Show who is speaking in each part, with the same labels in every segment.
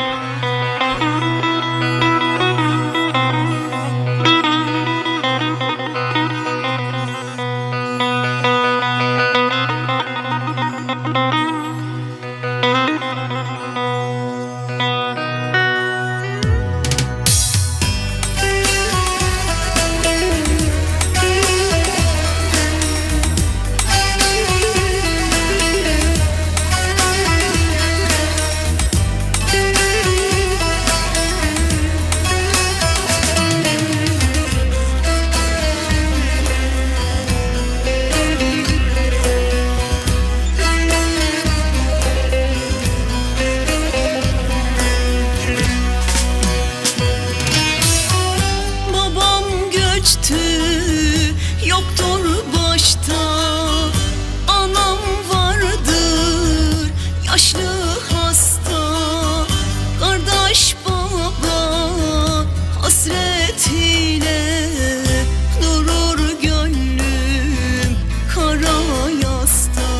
Speaker 1: Música geçti yoktur başta. Anam vardır yaşlı hasta. Kardeş baba hasretiyle Durur gönlüm kara yasta.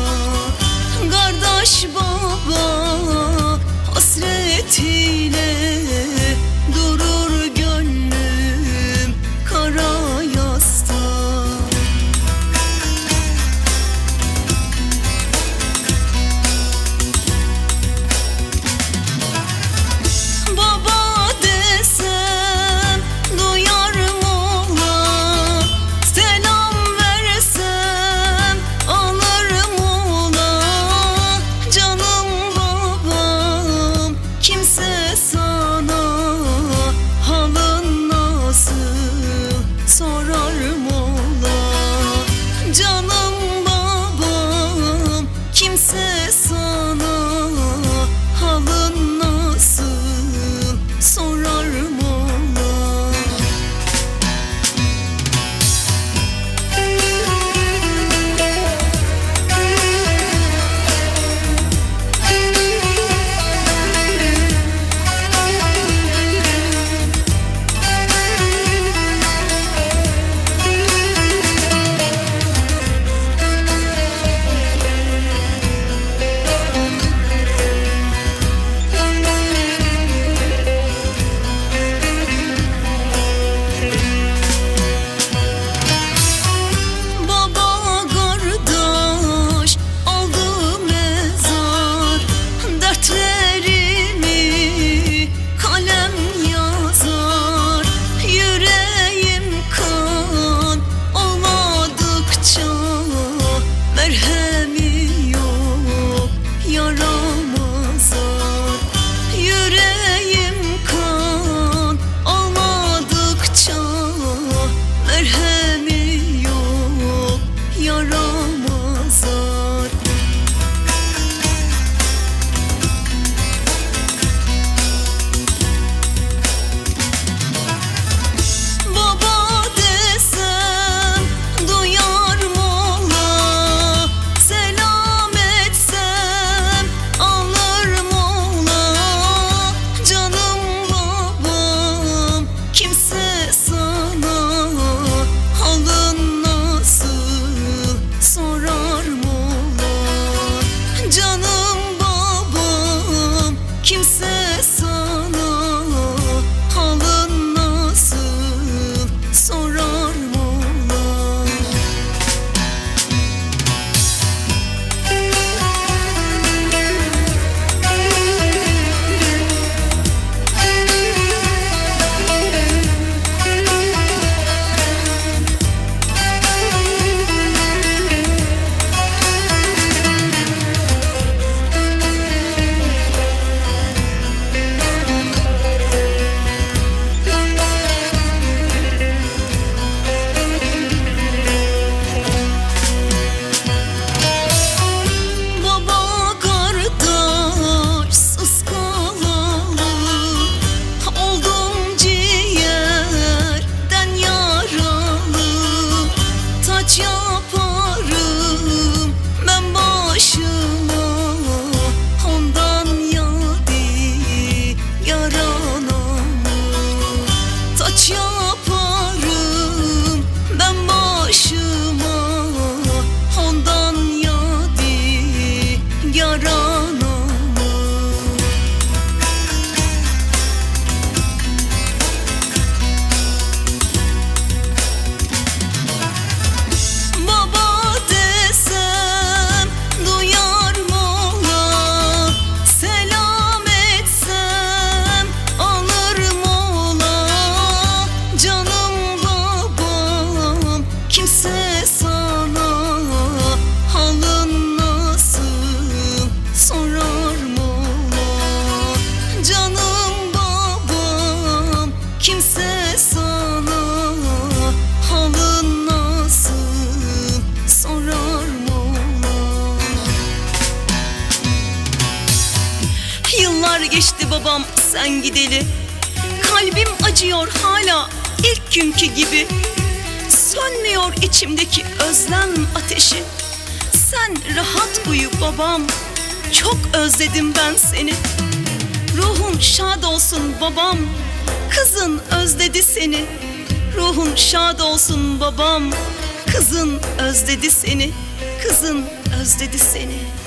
Speaker 1: Kardeş baba hasretiyle geçti babam sen gideli. Kalbim acıyor hala ilk günkü gibi. Sönmüyor içimdeki özlem ateşi. Sen rahat uyu babam Çok özledim ben seni. Ruhun şad olsun babam Kızın özledi seni. Ruhun şad olsun babam Kızın özledi seni. Kızın özledi seni